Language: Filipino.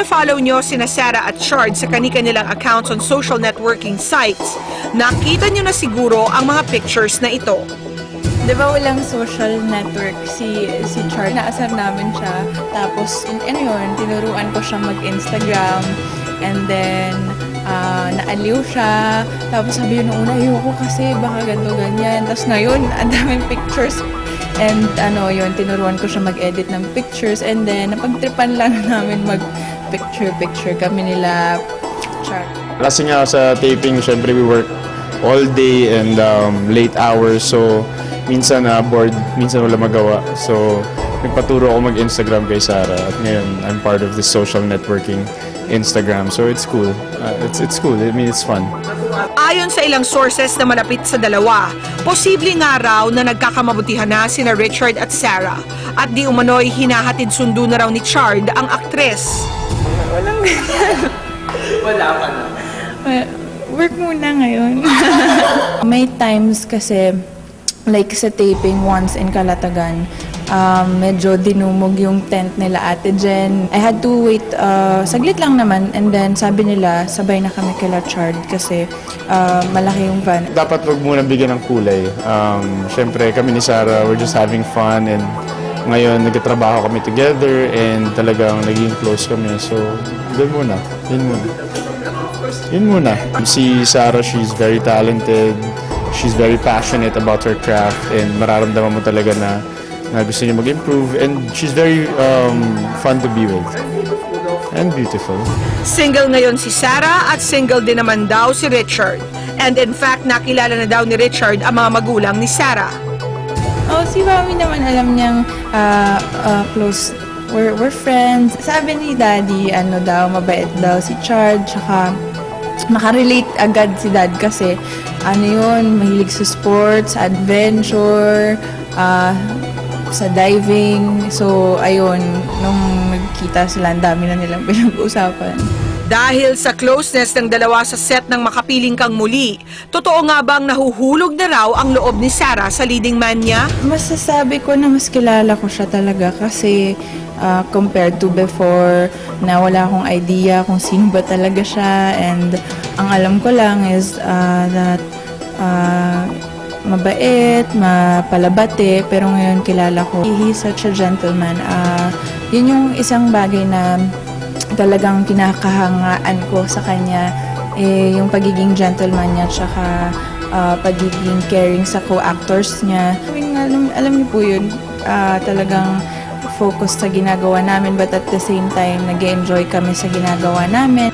fina-follow nyo sina Sarah at Shard sa kani-kanilang accounts on social networking sites, nakita nyo na siguro ang mga pictures na ito. Di ba walang social network si si Char? Naasar namin siya. Tapos, ano yun, tinuruan ko siya mag-Instagram. And then, ah, naaliw siya. Tapos sabi yun nung una, ayoko kasi baka ganito, ganyan. Tapos ngayon, ang daming pictures. And ano yun, tinuruan ko siya mag-edit ng pictures. And then, napagtripan lang namin mag-picture-picture kami nila Char. Kasi nga sa taping, syempre we work all day and um, late hours. So, minsan na bored, minsan wala magawa. So, nagpaturo ako mag-Instagram kay Sarah. At ngayon, I'm part of this social networking Instagram. So, it's cool. Uh, it's, it's cool. I mean, it's fun. Ayon sa ilang sources na malapit sa dalawa, posible nga raw na nagkakamabutihan na sina Richard at Sarah at di umano'y hinahatid sundo na raw ni Chard ang aktres. Walang ganyan. Wala pa na. Work muna ngayon. May times kasi, like sa taping once in Kalatagan, um, medyo dinumog yung tent nila Ate Jen. I had to wait, uh, saglit lang naman, and then sabi nila, sabay na kami kila Chard kasi uh, malaki yung van. Dapat wag muna bigyan ng kulay. Um, syempre, kami ni Sarah, we're just having fun and ngayon nagtatrabaho kami together and talagang naging close kami. So, doon muna. Yun muna. Yun muna. Si Sarah, she's very talented. She's very passionate about her craft and mararamdaman mo talaga na na gusto niya mag-improve and she's very um, fun to be with. And beautiful. Single ngayon si Sarah at single din naman daw si Richard. And in fact, nakilala na daw ni Richard ang mga magulang ni Sarah. Oh, si Mami naman alam niyang ah, ah, close. We're, we're friends. Sabi ni Daddy, ano daw, mabait daw si Chard, tsaka makarelate agad si Dad kasi ano yun, mahilig sa sports, adventure, ah, sa diving. So, ayun, nung nagkita sila, ang dami na nilang pinag-uusapan. Dahil sa closeness ng dalawa sa set ng Makapiling Kang Muli, totoo nga bang nahuhulog na raw ang loob ni Sarah sa leading man niya? Masasabi ko na mas kilala ko siya talaga kasi uh, compared to before na wala akong idea kung sino ba talaga siya and ang alam ko lang is uh, that uh, mabait, mapalabate pero ngayon kilala ko. He's such a gentleman. Uh, yun yung isang bagay na talagang kinakahangaan ko sa kanya eh, yung pagiging gentleman niya tsaka ah, pagiging caring sa co-actors niya. Alam, alam niyo po yun, ah, talagang focus sa ginagawa namin but at the same time nag enjoy kami sa ginagawa namin.